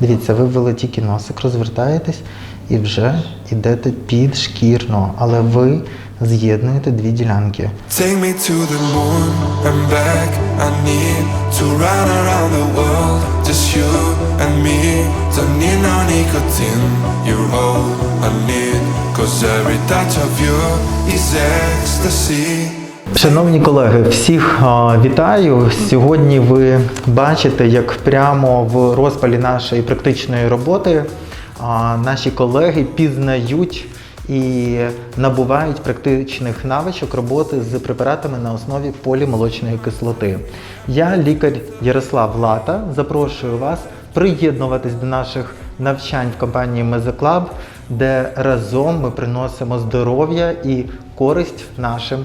Дивіться, ви ввели тільки носик, розвертаєтесь і вже йдете підшкірно, але ви з'єднуєте дві ділянки. Take me to the moon and back. I need to run around the world. Just you and me. Don't need no nicotine. You're all I need. Cause every touch of you is ecstasy. Шановні колеги, всіх вітаю. Сьогодні ви бачите, як прямо в розпалі нашої практичної роботи наші колеги пізнають і набувають практичних навичок роботи з препаратами на основі полімолочної кислоти. Я, лікар Ярослав Лата, запрошую вас приєднуватись до наших навчань в компанії Мезоклаб, де разом ми приносимо здоров'я і користь нашим